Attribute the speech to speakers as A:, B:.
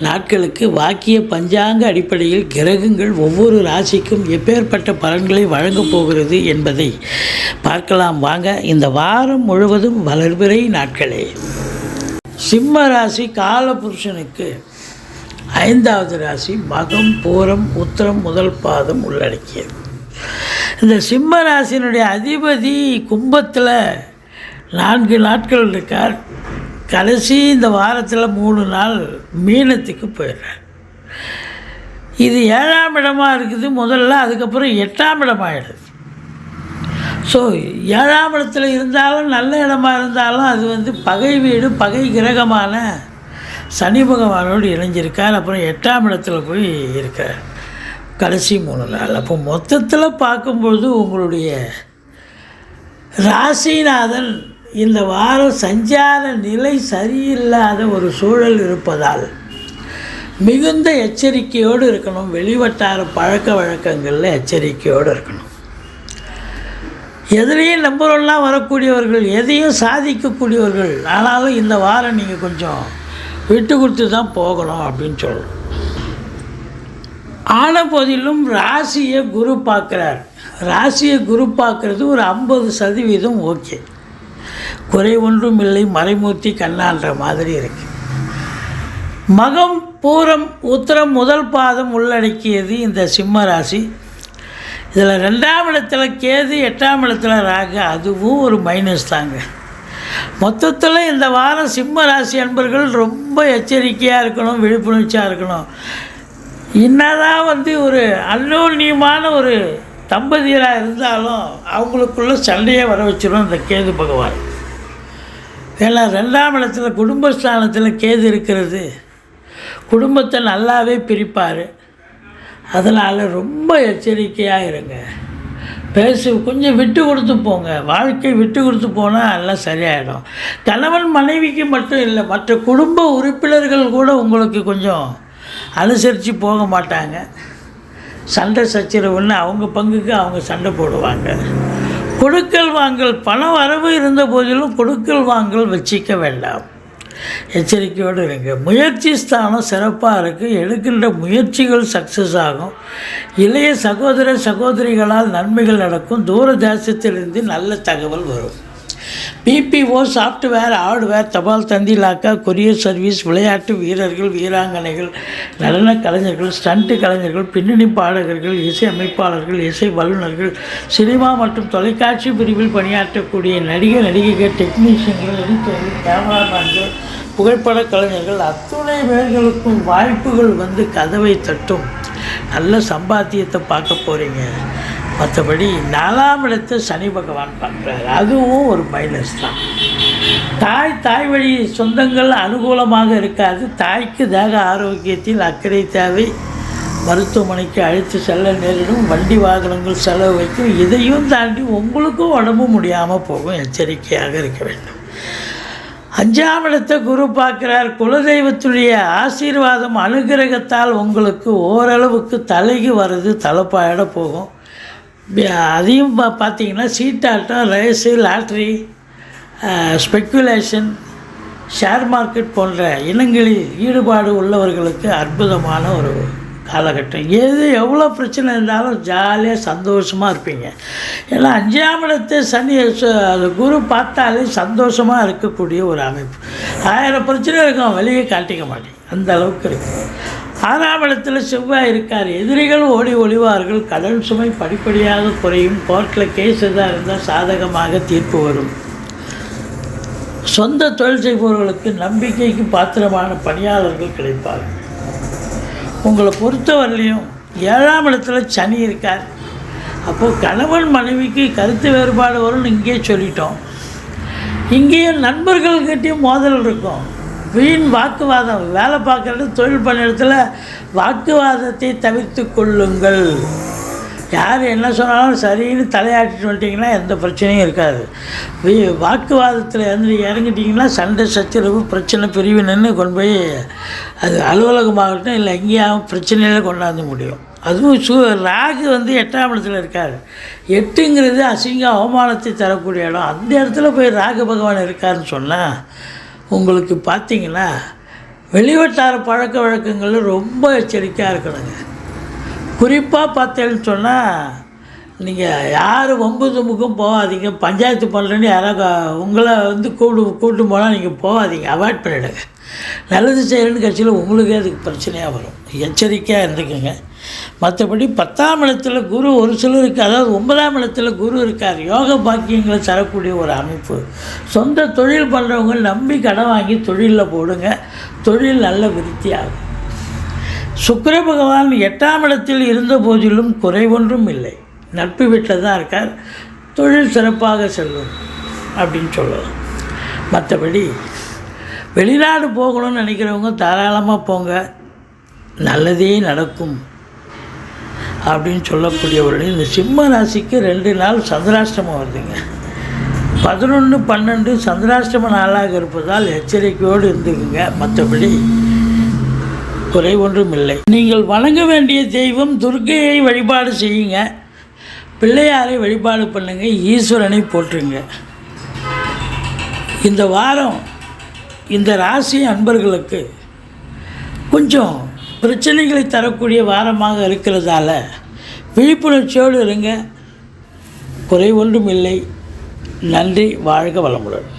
A: நாட்களுக்கு வாக்கிய பஞ்சாங்க அடிப்படையில் கிரகங்கள் ஒவ்வொரு ராசிக்கும் எப்பேற்பட்ட பலன்களை வழங்கப் போகிறது என்பதை பார்க்கலாம். வாங்க இந்த வாரம் முழுவதும் வளர்பிறை நாட்களே. சிம்ம ராசி காலபுருஷனுக்கு ஐந்தாவது ராசி மகம் பூரம் உத்திரம் முதல் பாதம் உள்ளடக்கியது. இந்த சிம்ம ராசியினுடைய அதிபதி கும்பத்தில் நான்கு நாட்கள் இருக்கார். கடைசி இந்த வாரத்தில் மூணு நாள் மீனத்துக்கு போயிடுறார் இது ஏழாம் இடமாக இருக்குது முதல்ல அதுக்கப்புறம் எட்டாம் இடமாயிடுது. ஸோ ஏழாம் இடத்துல இருந்தாலும் நல்ல இடமா இருந்தாலும் அது வந்து பகை வீடு பகை கிரகமான சனி பகவானோடு இணைஞ்சிருக்கார். அப்புறம் எட்டாம் இடத்துல போய் இருக்கார். கடைசி மூணு நாள். அப்போ மொத்தத்தில் பார்க்கும்பொழுது உங்களுடைய ராசிநாதன் இந்த வாரம் சஞ்சார நிலை சரியில்லாத ஒரு சூழல் இருப்பதால் மிகுந்த எச்சரிக்கையோடு இருக்கணும். வெளிவட்டார பழக்க வழக்கங்களில் எச்சரிக்கையோடு இருக்கணும். எதிலையும் நம்பர் வரக்கூடியவர்கள் எதையும் சாதிக்கக்கூடியவர்கள் ஆனாலும் இந்த வாரம் நீங்கள் கொஞ்சம் விட்டு கொடுத்து தான் போகணும் அப்படின்னு சொல்லணும். ஆன போதிலும் ராசியை குரு பார்க்குறார். ராசியை குரு பார்க்குறது ஒரு ஐம்பது சதவீதம் ஓகே. குறை ஒன்றும் இல்லை மறைமூர்த்தி கண்ணான்ற மாதிரி இருக்கு. மகம் பூரம் உத்தரம் முதல் பாதம் உள்ளடக்கியது இந்த சிம்ம ராசி. இதில் ரெண்டாம் இடத்துல கேது எட்டாம் இடத்துல ராகு அதுவும் ஒரு மைனஸ் தாங்க. மொத்தத்தில் இந்த வாரம் சிம்ம ராசி அன்பர்கள் ரொம்ப எச்சரிக்கையாக இருக்கணும் விழிப்புணர்ச்சியாக இருக்கணும். என்னதான் வந்து ஒரு அன்னோன்யமான ஒரு தம்பதியராக இருந்தாலும் அவங்களுக்குள்ள சண்டையே வர வச்சிடும் இந்த கேது பகவான். ஏன்னா ரெண்டாம் இடத்துல குடும்பஸ்தானத்தில் கேது இருக்கிறது. குடும்பத்தை நல்லாவே பிரிப்பார். அதனால் ரொம்ப எச்சரிக்கையாக இருங்க. பேசி கொஞ்சம் விட்டு கொடுத்து போங்க. வாழ்க்கை விட்டு கொடுத்து போனால் எல்லாம் சரியாயிடும். கணவன் மனைவிக்கு மட்டும் இல்லை மற்ற குடும்ப உறுப்பினர்கள் கூட உங்களுக்கு கொஞ்சம் அனுசரித்து போக மாட்டாங்க. சண்டை சச்சரவுன்னு அவங்க பங்குக்கு அவங்க சண்டை போடுவாங்க. கொடுக்கல் வாங்கல் பண வரவு இருந்த போதிலும் கொடுக்கல் வாங்கல் வச்சிக்க வேண்டாம். எச்சரிக்கையோடு இருங்க. முயற்சி ஸ்தானம் சிறப்பாக இருக்குது எடுக்கின்ற முயற்சிகள் சக்ஸஸ் ஆகும். இளைய சகோதர சகோதரிகளால் நன்மைகள் நடக்கும். தூர தேசத்திலிருந்து நல்ல தகவல் வரும். பிபிஓ சாஃப்ட்வேர் ஹார்ட்வேர் தபால் தந்தி லாக்கா கொரியர் சர்வீஸ் விளையாட்டு வீரர்கள் வீராங்கனைகள் நடன கலைஞர்கள் ஸ்டண்ட் கலைஞர்கள் பின்னணி பாடகர்கள் இசை அமைப்பாளர்கள் இசை வல்லுநர்கள் சினிமா மற்றும் தொலைக்காட்சி பிரிவில் பணியாற்றக்கூடிய நடிகர் நடிகைகள் டெக்னீஷியன்கள் எடிட்டர்கள் கேமராமேன்கள் புகைப்பட கலைஞர்கள் அத்துணை பேர்களுக்கும் வாய்ப்புகள் வந்து கதவை தட்டும். நல்ல சம்பாத்தியத்தை பார்க்க போகிறீங்க மற்றபடி நாலாம் இடத்தை சனி பகவான் பார்க்குறாரு. அதுவும் ஒரு மைனஸ் தான். தாய் தாய் வழி சொந்தங்கள் அனுகூலமாக இருக்காது. தாய்க்கு தேக ஆரோக்கியத்தில் அக்கறை தேவை. மருத்துவமனைக்கு அழைத்து செல்ல நேரிடும். வண்டி வாகனங்கள் செலவு வைக்கும். இதையும் தாண்டி உங்களுக்கும் உடம்பு முடியாமல் போகும். எச்சரிக்கையாக இருக்க வேண்டும். அஞ்சாம் இடத்தை குரு பார்க்கிறார். குலதெய்வத்துடைய ஆசீர்வாதம் அனுகிரகத்தால் உங்களுக்கு ஓரளவுக்கு தலைக்கு வர்றது தலைப்பாயிட போகும். அதையும் பா பார்த்தீங்கன்னா சீட்டாட்டம் race lottery speculation share market போன்ற இனங்களில் ஈடுபாடு உள்ளவர்களுக்கு அற்புதமான ஒரு காலகட்டம். எது எவ்வளோ பிரச்சனை இருந்தாலும் ஜாலியாக சந்தோஷமாக இருப்பீங்க. ஏன்னா அஞ்சாம் இடத்தை சனி குரு பார்த்தாலே சந்தோஷமாக இருக்கக்கூடிய ஒரு அமைப்பு. ஆயிரம் பிரச்சனை இருக்கும் வெளியே காட்டிக்க மாட்டேங்க. அந்த அளவுக்கு இருக்குது ஆறாவளத்தில் செவ்வாய் இருக்கார். எதிரிகள் ஓடி ஒளிவார்கள். கடன் சுமை படிப்படியாக குறையும். கோர்ட்டில் கேஸ் எதாக இருந்தால் சாதகமாக தீர்ப்பு வரும். சொந்த தொழில் செய்பவர்களுக்கு நம்பிக்கைக்கு பாத்திரமான பணியாளர்கள் கிடைப்பார்கள் உங்களை பொறுத்தவரையிலையும் ஏழாம் இடத்துல சனி இருக்கார். அப்போது கணவன் மனைவிக்கு கருத்து வேறுபாடு வரும்னு இங்கேயே சொல்லிட்டோம். இங்கேயும் நண்பர்கள்கிட்டையும் மோதல் இருக்கும். வீண் வாக்குவாதம். வேலை பார்க்குறது தொழில் பண்ண இடத்துல வாக்குவாதத்தை தவிர்த்து கொள்ளுங்கள். யார் என்ன சொன்னாலும் சரின்னு தலையாட்டிட்டு வந்துட்டிங்கன்னா எந்த பிரச்சனையும் இருக்காது. வாக்குவாதத்தில் இறந்து இறங்கிட்டிங்கன்னா சண்டை சச்சரவு பிரச்சனை பிரிவினைன்னு கொண்டு போய் அது அலுவலகமாகட்டும் இல்லை எங்கேயாவது பிரச்சனையில் கொண்டாந்து முடியும். அதுவும் சு ராகு வந்து எட்டாம் இடத்துல இருக்கார். எட்டுங்கிறது அசிங்க அவமானத்தை தரக்கூடிய இடம். அந்த இடத்துல போய் ராகு பகவான் இருக்காருன்னு சொன்னால் உங்களுக்கு பார்த்தீங்கன்னா வெளிவட்டார பழக்க வழக்கங்களில் ரொம்ப எச்சரிக்கையாக இருக்கணுங்க. குறிப்பாக பார்த்தேன்னு சொன்னால் நீங்கள் யார் வம்பு தும்புக்கும் போகாதீங்க பஞ்சாயத்து பண்ணுறேன்னு யாராவது உங்களை வந்து கூப்பிட்டு கூப்பிட்டு போனால் நீங்கள் போகாதீங்க அவாய்ட் பண்ணிவிடுங்க நல்லது செய்கிறேன்னு கட்சியில் உங்களுக்கே அதுக்கு பிரச்சனையாக வரும். எச்சரிக்கையாக இருந்துக்குங்க. மற்றபடி பத்தாம் இடத்துல குரு ஒரு சிலருக்கு அதாவது ஒன்பதாம் இடத்துல குரு இருக்கார் யோக பாக்கியங்களை தரக்கூடிய ஒரு அமைப்பு. சொந்த தொழில் பண்ணுறவங்க நம்பி கடன் வாங்கி தொழிலில் போடுங்க தொழில் நல்ல விருத்தியாகும் சுக்கர பகவான் எட்டாம் இடத்தில் இருந்த போதிலும் குறைவொன்றும் இல்லை. நட்பு வீட்டில் தான் இருக்கார். தொழில் சிறப்பாக செல்லும் அப்படின்னு சொல்லலாம். மற்றபடி வெளிநாடு போகணும்னு நினைக்கிறவங்க தாராளமாக போங்க. நல்லதே நடக்கும். அப்படின்னு சொல்லக்கூடியவர்கள் இந்த சிம்ம ராசிக்கு ரெண்டு நாள் சந்திராஷ்டமம் வருதுங்க. பதினொன்று பன்னெண்டு சந்திராஷ்டம நாளாக இருப்பதால் எச்சரிக்கையோடு இருந்துக்குங்க. மற்றபடி குறை ஒன்றும் இல்லை. நீங்கள் வணங்க வேண்டிய தெய்வம் துர்க்கையை வழிபாடு செய்யுங்க. பிள்ளையாரை வழிபாடு பண்ணுங்க. ஈஸ்வரனை போற்றுங்க. இந்த வாரம் இந்த ராசி அன்பர்களுக்கு கொஞ்சம் பிரச்சனைகளை தரக்கூடிய வாரமாக இருக்கிறதால விழிப்புணர்ச்சியோடு இருங்க. குறை ஒன்றும் இல்லை. நன்றி. வாழ்க வளமுடன்.